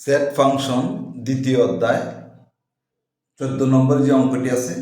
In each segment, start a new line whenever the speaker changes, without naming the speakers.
Set function দ্বিতীয় অধ্যায়, চোদ্দ নম্বর যে অঙ্কটি আছে,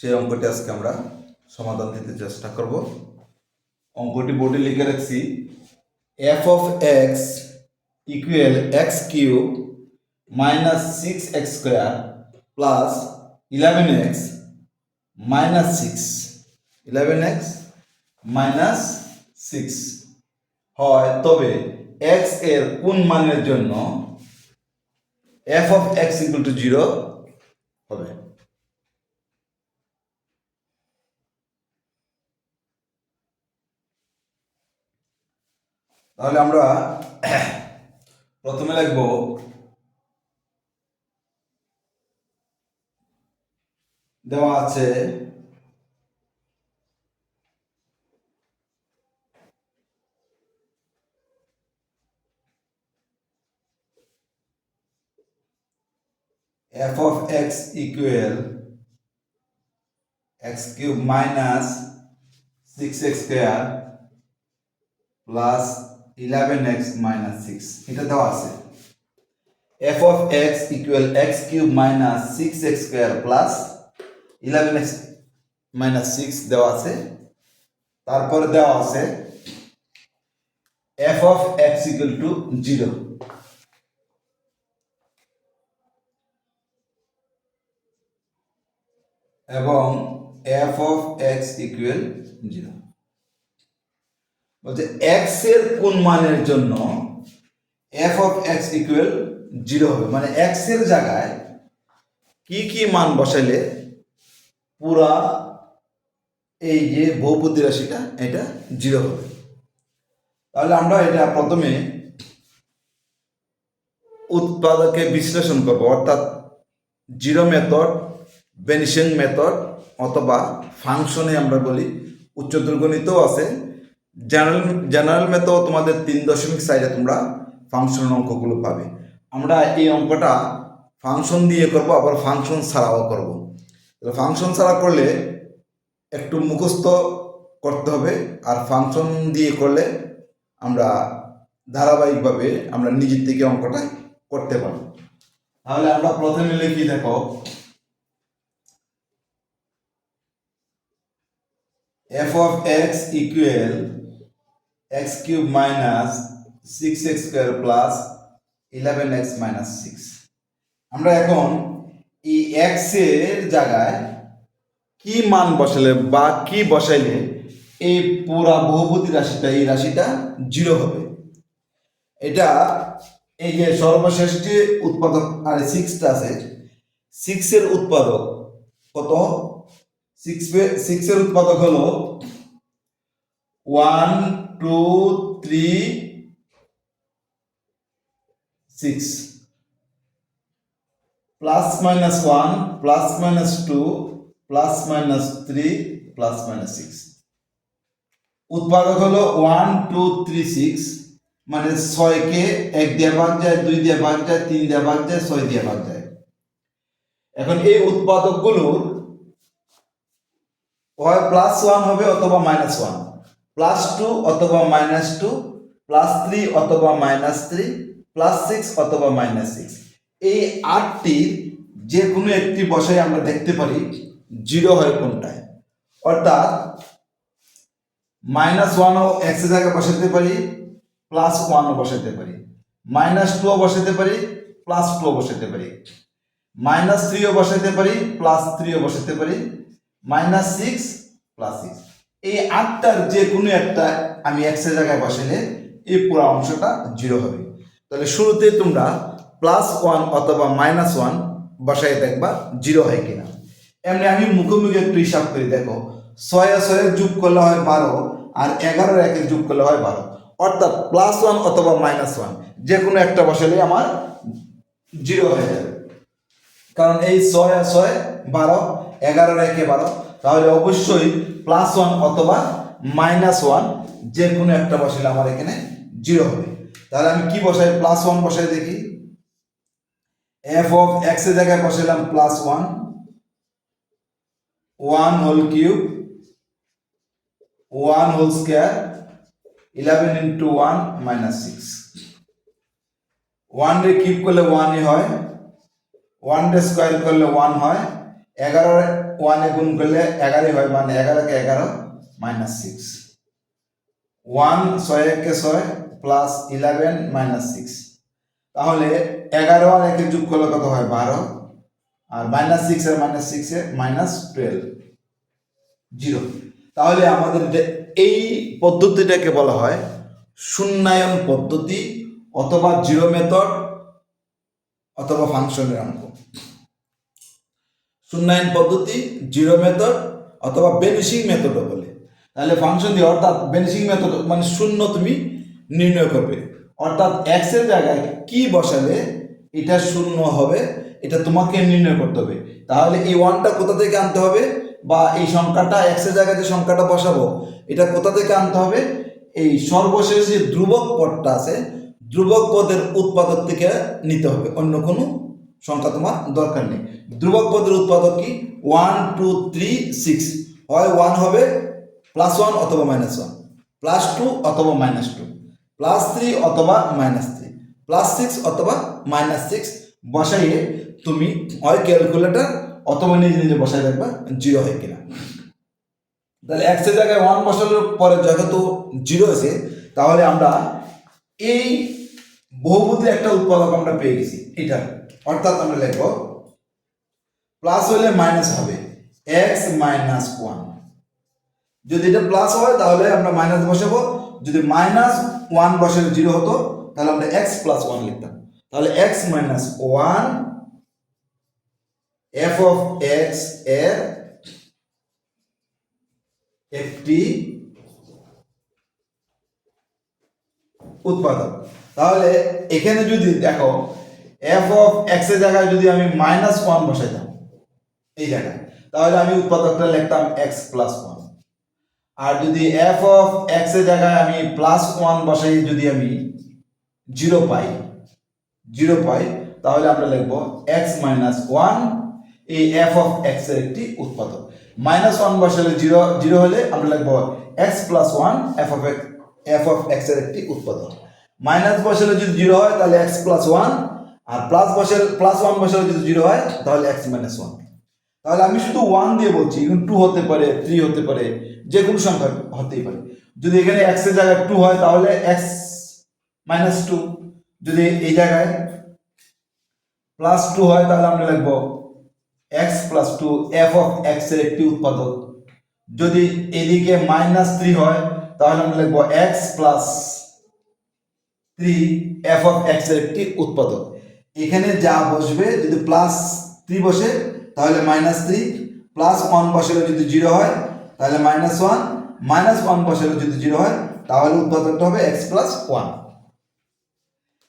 সেই অঙ্কটি আজকে আমরা সমাধান দিতে চেষ্টা করব। অঙ্কটি বোর্ডে লিখে রাখছি F of X equal X cube minus six X square plus eleven X minus six eleven X minus six হয় তবে এক্সের কোন মানের জন্য F of X equal to zero হবে? তাহলে আমরা প্রথমে লিখব দেওয়া আছে f of x equal x cube minus 6x square plus 11x minus 6 এটা দেওয়া আছে f of x equal x cube minus 6x square plus 11x minus 6 দেওয়া আছে তারপরে দেওয়া আছে f of x equal to 0 এবং F of X equal zero বলছে এক্সের কোন মানের জন্য F of X equal zero হবে? মানে এক্সের জায়গায় কি কি মান বসাইলে পুরা এই যে বহুপতি রাশিটা এটা জিরো হবে। তাহলে আমরা এটা প্রথমে উৎপাদকে বিশ্লেষণ করব। অর্থাৎ জিরো মেথড বেনিশিং মেথড অথবা ফাংশনে আমরা বলি উচ্চতর গণিতও আছে। জেনারেল জেনারেল মেথড তোমাদের তিন দশমিক সাইডে তোমরা ফাংশন অঙ্কগুলো পাবে। আমরা এই অঙ্কটা ফাংশন দিয়ে করব, আবার ফাংশন ছাড়াও করব। ফাংশন ছাড়া করলে একটু মুখস্থ করতে হবে, আর ফাংশন দিয়ে করলে আমরা ধারাবাহিকভাবে আমরা নিজের থেকে অঙ্কটা করতে পারব। তাহলে আমরা প্রথমে লিখি দেখো f of x equal x cube minus 6x square plus 11x minus 6 আমরা এখন এই x এর জায়গায় কি মান বসালে বা কি বসাইলে এই পুরা বহুপতি রাশিটা, এই রাশিটা জিরো হবে? এটা এই যে সর্বশেষ যে উৎপাদক, আর সিক্সটা আছে সিক্সের উৎপাদক কত? সিক্স সিক্সের উৎপাদক হলো one two three six plus minus one plus minus two plus minus three plus minus six উৎপাদক হলো ওয়ান টু থ্রি সিক্স মানে ছয়কে এক দিয়ে ভাগ যায়, দুই দিয়ে ভাগ যায়, তিন দিয়ে ভাগ যায়, ছয় দিয়ে ভাগ যায়। এখন এই উৎপাদকগুলোর হয় প্লাস ওয়ান হবে অথবা মাইনাস ওয়ান প্লাস টু অথবা মাইনাস টু প্লাস থ্রি অথবা মাইনাস থ্রি প্লাস সিক্স অথবা মাইনাস সিক্স এই আটটির যে কোনো একটি বসাই আমরা দেখতে পারি জিরো হয় কোনটায়। অর্থাৎ মাইনাস ওয়ানও এক্সের জায়গায় বসাতে পারি প্লাস ওয়ানও বসাতে পারি। মাইনাস টুও বসাতে পারি প্লাস টুও বসাতে পারি। মাইনাস থ্রিও বসাতে পারি প্লাস থ্রিও বসাতে পারি। Minus six plus six. এই আটটার যে কোনো একটা আমি এক্সের জায়গায় বসালে এই পুরো অংশটা জিরো হবে। তাহলে শুরুতে তোমরা প্লাস ওয়ান অথবা মাইনাস ওয়ান বসাই দেখবা জিরো হয় কিনা। এমনি আমি মুখোমুখি একটু হিসাব করি, দেখো, ছয় ছয়ের যোগ করলে হয় বারো আর এগারোর একের যোগ করলে হয় বারো। অর্থাৎ প্লাস ওয়ান অথবা মাইনাস ওয়ান, যে কোনো একটা বসালে আমার জিরো হয়ে যাবে। কারণ এই ছয় আর ছয় বারো এগারো রেখে বারো তাহলে অবশ্যই প্লাস ওয়ান অথবা মাইনাস ওয়ান যে কোনো একটা বসালে আমার এখানে জিরো হবে। তাহলে আমি কি বসাই? প্লাস ওয়ান বসাই দেখি। এফ অফ এক্সের জায়গায় বসাইলাম plus one one whole cube one whole square eleven into one minus six one day cube করলে ওয়ানই হয়। ওয়ান ডে স্কোয়ার করলে ওয়ান হয়। এগারো ওয়ানে গুণ করলে এগারোই হয় মানে এগারোকে এগারো মাইনাস সিক্স ওয়ান ছয় একে ছয় প্লাস ইলেভেন মাইনাস সিক্স তাহলে এগারো আর একে যোগ করলে কত হয়? বারো। আর মাইনাস সিক্স আর মাইনাস সিক্সে মাইনাস টুয়েলভ জিরো তাহলে আমাদের এই পদ্ধতিটাকে বলা হয় শূন্যায়ন পদ্ধতি অথবা জিরো মেথড অথবা ফাংশনের অঙ্ক শূন্যায়ন পদ্ধতি জিরো মেথড অথবা বেনিশিং মেথডও বলে। তাহলে ফাংশন দিয়ে অর্থাৎ বেনিশিং মেথড মানে শূন্য তুমি নির্ণয় করবে। অর্থাৎ এক্সের জায়গায় কি বসালে এটা শূন্য হবে, এটা তোমাকে নির্ণয় করতে হবে। তাহলে এই ওয়ানটা কোথা থেকে আনতে হবে? বা এই সংখ্যাটা এক্সের জায়গায় যে সংখ্যাটা বসাবো, এটা কোথা থেকে আনতে হবে? এই সর্বশেষ যে ধ্রুবক পদটা আছে, ধ্রুবক পদের উৎপাদক থেকে নিতে হবে, অন্য কোনো সংখ্যা তোমার দরকার নেই। ধ্রুবক পদের উৎপাদক কি? ওয়ান টু থ্রি সিক্স হয় ওয়ান হবে প্লাস ওয়ান অথবা মাইনাস ওয়ান প্লাস টু অথবা মাইনাস টু প্লাস থ্রি অথবা মাইনাস থ্রি প্লাস সিক্স অথবা মাইনাস সিক্স বসাইয়ে তুমি হয় ক্যালকুলেটর অথবা নিজে নিজে বসাই রাখবা জিরো হয় কিনা। তাহলে এক্সের জায়গায় ওয়ান বসানোর পরে যেহেতু জিরো আছে, তাহলে আমরা এই বহুপদীর একটা উৎপাদক আমরা পেয়ে গেছি। এটা অর্থাৎ আমরা লিখব প্লাস হলে মাইনাস হবে এক্স মাইনাস ওয়ান যদি এটা প্লাস হয়, তাহলে আমরা মাইনাস বসাবো। যদি মাইনাস ওয়ান বসে জিরো হতো, তাহলে আমরা এক্স প্লাস ওয়ান লিখতাম। তাহলে X minus one F of এক্সের একটি উৎপাদক। তাহলে এখানে যদি দেখো এফ অফ এক্সের জায়গায় যদি আমি মাইনাস ওয়ান বসাইতাম, এই জায়গায়, তাহলে আমি উৎপাদকটা লিখতাম এক্স প্লাস ওয়ান আর যদি এফ অফ এক্সের জায়গায় আমি প্লাস ওয়ান বসাই, যদি আমি জিরো পাই জিরো পাই, তাহলে আমরা লিখব এক্স মাইনাস ওয়ান এই এফ অফ এক্সের একটি উৎপাদক। মাইনাস ওয়ান বসালে জিরো জিরো হলে আমরা লিখব X plus one F of X F of এক্সের একটি উৎপাদক। মাইনাস বসালে যদি জিরো হয়, তাহলে এক্স প্লাস ওয়ান আর প্লাস বসালে প্লাস ওয়ান বসালে যদি জিরো হয়, তাহলে এক্স মাইনাস ওয়ান তাহলে আমি শুধু ওয়ান দিয়ে বলছি এখন টু হতে পারে থ্রি হতে পারে, যে কোনো সংখ্যা হতেই পারে। যদি এখানে এক্সের জায়গায় টু হয়, তাহলে এক্স মাইনাস টু যদি এই জায়গায় প্লাস টু হয়, তাহলে আমরা লিখব X plus two F of এক্সের একটি উৎপাদক। যদি এদিকে মাইনাস থ্রি হয়, তাহলে আমরা লিখব X plus three F of এক্সের একটি উৎপাদক। এখানে যা বসবে, যদি প্লাস থ্রি বসে, তাহলে মাইনাস থ্রি প্লাস ওয়ান বসালে যদি জিরো হয়, তাহলে মাইনাস ওয়ান মাইনাস ওয়ান বসালে যদি জিরো হয়, তাহলে উৎপাদকটা হবে এক্স প্লাস ওয়ান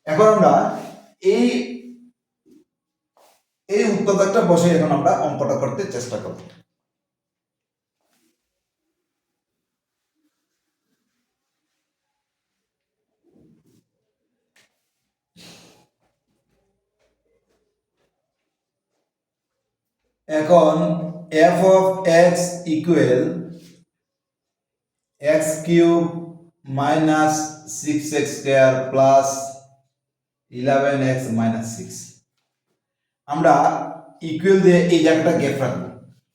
এখন আমরা এই এই উৎপাদকটা বসে এখন আমরা অঙ্কটা করতে চেষ্টা করব। এখন F of X equal X cube minus six X square plus eleven X minus six আমরা ইকুয়াল দিয়ে এই জায়গাটা গ্যাপ রাখব।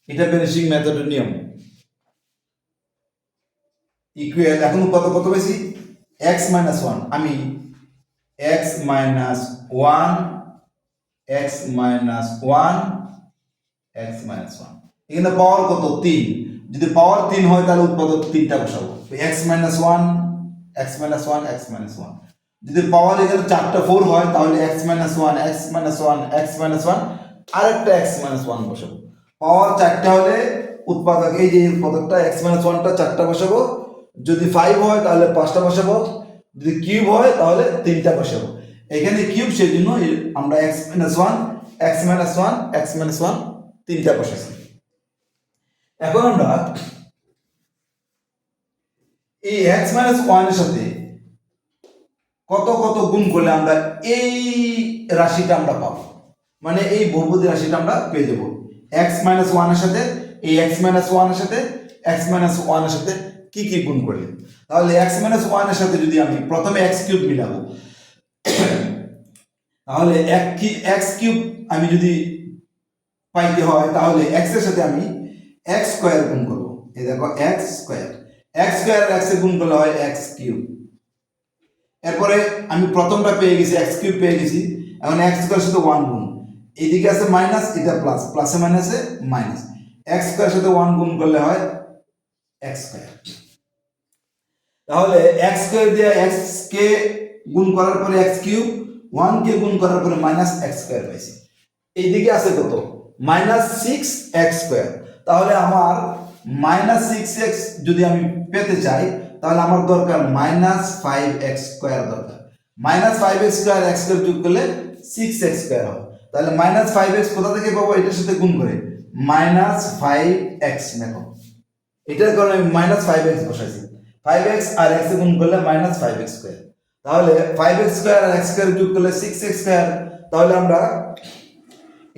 এটা ফিনিশিং মেথডের নিয়ম। ইকুয়াল এখন কত কত বেশি এক্স মাইনাস ওয়ান আমি X minus one X minus one X minus one এখানে পাওয়ার কত তিন যদি পাওয়ার তিন হয় তাহলে উৎপাদক তিনটা বসাবো X minus one X minus one X minus one যদি পাওয়ার এখানে চারটা ফোর হয় তাহলে X minus one X minus one X minus one আরেকটা এক্স মাইনাস ওয়ান বসাবো পাওয়ার চারটা হলে উৎপাদক এই যে উৎপাদকটা এক্স মাইনাস ওয়ানটা চারটা বসাবো যদি ফাইভ হয় তাহলে পাঁচটা বসাবো যদি কিউব হয় তাহলে তিনটা বসাবো এখানে কিউব সেই জন্য আমরা X minus one X minus one X minus one তিনটা বসেছি। এখন আমরা এই এক্স মাইনাস ওয়ানের সাথে কত কত গুণ করলে আমরা এই রাশিটা আমরা পাবো। মানে এই বহুপদী রাশিটা আমরা পেয়ে যাব। এক্স মাইনাস ওয়ানের সাথে, এই এক্স মাইনাস ওয়ানের সাথে এক্স মাইনাস ওয়ানের সাথে কি কি গুণ করলে? তাহলে এক্স মাইনাস ওয়ানের সাথে যদি আমি প্রথমে এক্স কিউব মিলাবো, তাহলে এক কি এক্স কিউব আমি যদি পাইতে হয়? তাহলে এক্সের সাথে আমি এক্স স্কোয়ার গুণ করব। এই দেখো X square X square X এ গুণ করলে হয় এক্স কিউব এরপরে আমি প্রথমটা পেয়ে গেছি এক্স কিউব পেয়ে গেছি। এখন এক্স স্কোয়ার সাথে ওয়ান গুণ। এইদিকে আছে মাইনাস এটা প্লাস প্লাসে মাইনাসে মাইনাস এক্স স্কোয়ার সাথে ওয়ান গুণ করলে হয় এক্স স্কোয়ার তাহলে এক্স স্কোয়ার দিয়ে এক্স কে গুণ করার পরে এক্স কিউব ওয়ান কে গুণ করার পরে মাইনাস এক্স স্কোয়ার পাইছি। এইদিকে আছে কত? Minus six X square. তাহলে আমার মাইনাস সিক্স এক্স যদি আমি পেতে চাই, তাহলে আমার দরকার মাইনাস ফাইভ এক্স স্কোয়ার দরকার। Minus five x square x square যোগ করলে সিক্স এক্স স্কোয়ার হবে। তাহলে মাইনাস ফাইভ এক্স কোথা থেকে পাবো? এটার সাথে গুণ করে। মাইনাস ফাইভ এক্স দেখো এটার কারণে আমি মাইনাস ফাইভ এক্স বসাইছি। ফাইভ এক্স আর এক্স গুণ করলে মাইনাস ফাইভ এক্স স্কোয়ার। তাহলে ফাইভ এক্স স্কোয়ার আর এক্স স্কোয়ার যোগ করলে সিক্স এক্স স্কোয়ার। তাহলে আমরা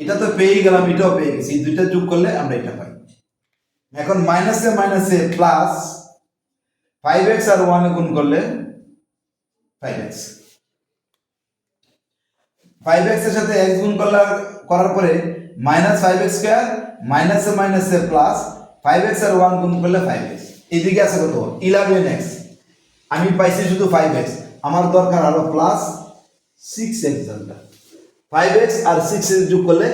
এটা তো পেয়েই গেলাম, এটাও পেয়ে গেছি। দুইটা যোগ করলে আমরা এটা পাই। এখন মাইনাসে মাইনাসে প্লাস ফাইভ এক্স আর ওয়ানে গুণ করলে ফাইভ এক্স ফাইভ এক্সের সাথে এক্স গুণ করলে করার পরে মাইনাস ফাইভ এক্স স্কোয়ার মাইনাসে মাইনাসে প্লাস ফাইভ এক্স আর ওয়ান গুণ করলে ফাইভ এক্স এদিকে আছে কত? ইলেভেন এক্স আমি পাইছি শুধু ফাইভ এক্স আমার দরকার আরও প্লাস সিক্স এক্স দরকার ফাইভ এক্স আর সিক্স এক্স যোগ করলে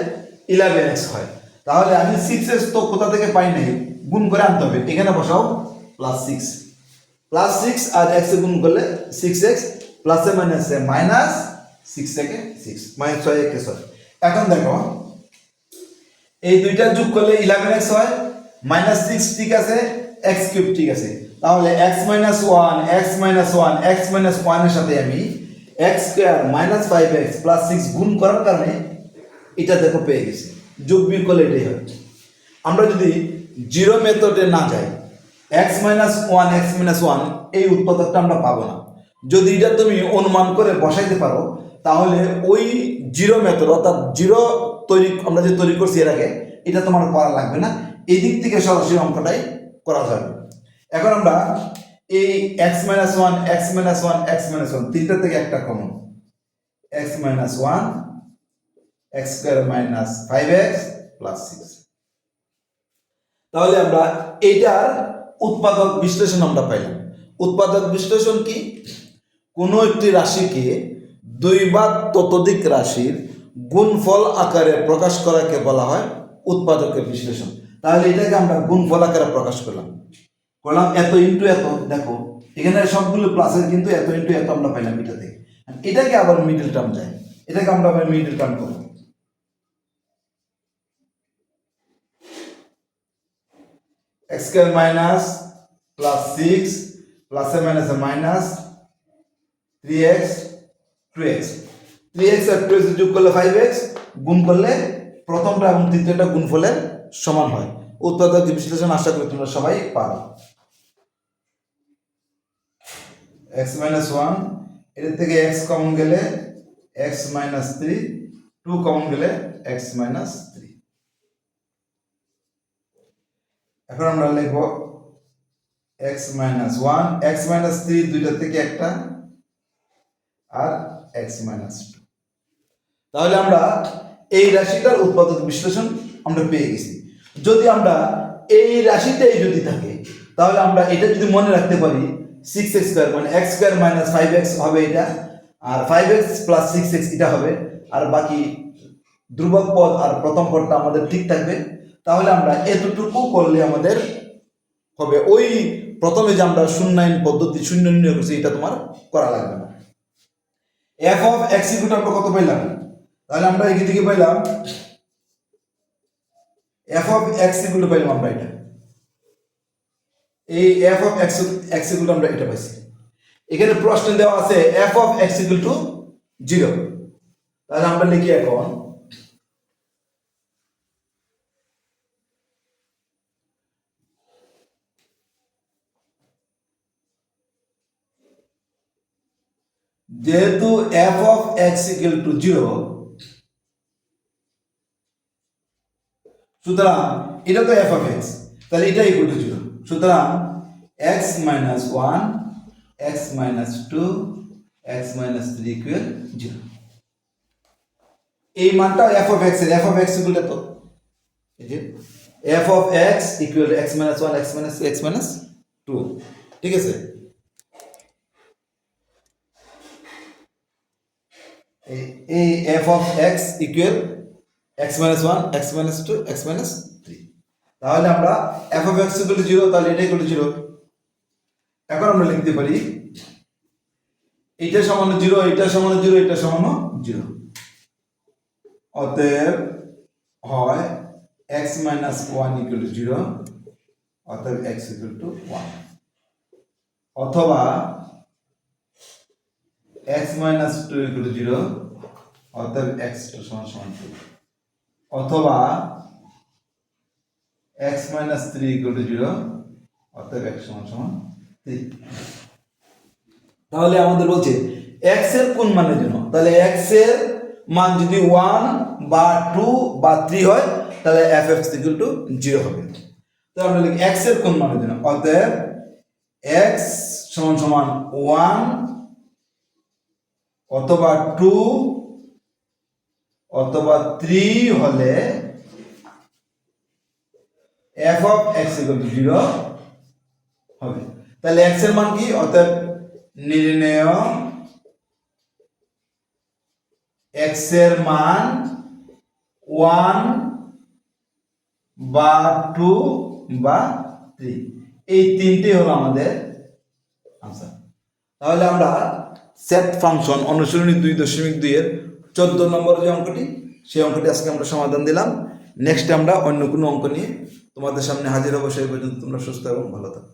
ইলেভেন এক্স হয়। তাহলে আমি সিক্স এক্স তো কোথা থেকে পাই নাই? গুণ করে আনতে হবে। এখানে বসাও প্লাস সিক্স প্লাস সিক্স আর এক্স গুণ করলে সিক্স এক্স প্লাসে মাইনাসে মাইনাস সিক্স থেকে সিক্স মাইনাস ছয় একে ছয়। এখন দেখো, এই দুইটা যোগ করলে ইলেভেন এক্স হয় মাইনাস সিক্স ঠিক আছে এক্স কিউব ঠিক আছে। তাহলে x minus one x minus one x minus ওয়ানের সাথে আমি x square minus five x plus six গুণ করার কারণে এটা দেখো পেয়ে গেছি। যোগ বিয়োগ এটাই হয় আমরা যদি জিরো মেথডে না যাই x minus one x minus one এই উৎপাদকটা আমরা পাবো না। যদি এটা তুমি অনুমান করে বসাইতে পারো, তাহলে ওই জিরো মেথড অর্থাৎ জিরো তৈরি, আমরা যে তৈরি করছি এর আগে, এটা তোমার করা লাগবে না। এই দিক থেকে সরাসরি অঙ্কটাই করা যাবে। এখন আমরা এই x minus one x minus one x minus one তিনটা থেকে একটা common x minus one x square minus five x plus six তাহলে আমরা এইটার উৎপাদক বিশ্লেষণ আমরা পাইলাম। উৎপাদক বিশ্লেষণ কি? কোনো একটি রাশিকে দুই বা ততোধিক রাশির গুণফল আকারে প্রকাশ করাকে বলা হয় উৎপাদকের বিশ্লেষণ। তাহলে এটাকে আমরা গুণফল আকারে প্রকাশ করলাম। করলাম এত ইন্টু এত, দেখো, এখানে সবগুলো প্লাসের কিন্তু এত ইন্টু এত আমরা পাইলাম এটা থেকে এটাকে আবার মিডল টার্ম যায়। এটাকে আমরা আবার মিডল টার্ম করব স্কয়ার মাইনাস প্লাস সিক্স প্লাসে মাইনাসে minus three x two x three x আর টু এক্স যোগ করলে ফাইভ এক্স গুণ করলে প্রথমটা এবং তৃতীয়টা গুণফলের সমান হয়। উৎপাদক বিশ্লেষণ আশা করি তোমরা সবাই পারো। এক্স মাইনাস ওয়ানের থেকে এক্স কমন গেলে x minus three two common গেলে এক্স মাইনাস থ্রি এখন আমরা লিখব x minus one x minus three দুইটা থেকে একটা, আর এক্স মাইনাস টু তাহলে আমরা এই রাশিটার উৎপাদক বিশ্লেষণ আমরা পেয়ে গেছি। যদি আমরা এই রাশিটাই যদি থাকে, তাহলে আমরা এটা যদি মনে রাখতে পারি সিক্স এক্স স্কোয়ার মানে x square minus five x হবে এটা, আর five x plus six x এটা হবে, আর বাকি ধ্রুবক পদ আর প্রথম পদটা আমাদের ঠিক থাকবে। তাহলে আমরা এতটুকু করলে আমাদের হবে ওই প্রথমে যে আমরা শূন্যায়ন পদ্ধতি শূন্য নির্ণয় করছি, এটা তোমার করা লাগবে না। এফ অফ এক্স ইকুয়াল আমরা কত পাইলাম? তাহলে আমরা এখান থেকে পাইলাম এফ অফ এক্স ইকুয়াল পাইলাম আমরা এটা। এই f of x x equal আমরা এটা পাইছি। এখানে প্রশ্ন দেওয়া আছে f of x equal to zero তাহলে আমরা লিখি এখন, যেহেতু f of x equal to zero সুতরাং এটা তো এফ অফ এক্স তাহলে এটা ইকুয়াল টু জিরো সুতরাং x minus one x minus two x minus three equal zero এই মানটা এফ অফ এক্সের এফ অফ এক্সগুলো তো f of x equal x minus one x minus x minus two ঠিক আছে? এই- f of x equal x minus one x minus two x minus তাহলে আমরা f of x equal zero তাহলে এটা equal zero এখন আমরা লিখতে পারি এইটা সমান জিরো এটা সমান জিরো এটা সমান জিরো অতএব হয় x minus one equal to zero অতএব এক্স ইকুয়াল টু ওয়ান অথবা x minus two equal to zero অতএব এক্স টু সমান সমান টু অথবা x minus three equal to zero অতএব এক্স সমান সমান থ্রি তাহলে আমাদের বলছে এক্সের কোন মানের জন্য? তাহলে এক্সের মান যদি ওয়ান বা টু বা থ্রি হয়, তাহলে f x equal to zero হবে। তো আমরা লিখি এক্সের কোন মানের জন্য? অতএব এক্স সমান সমান ওয়ান অথবা টু অথবা থ্রি হলে f of x equal to zero হবে। তাহলে এক্সের মান কি? অর্থাৎ নির্ণয় এক্সের মান ওয়ান বা টু বা থ্রি এই তিনটে হলো আমাদের আনসার তাহলে আমরা সেট ফাংশন অনুসরণী দুই দশমিক দুইয়ের নম্বর যে অঙ্কটি, সেই অঙ্কটি আজকে আমরা সমাধান দিলাম। নেক্সট আমরা অন্য কোনো অঙ্ক নিয়ে তোমাদের সামনে হাজির হব সেই পর্যন্ত তোমরা সুস্থ এবং ভালো থাকো।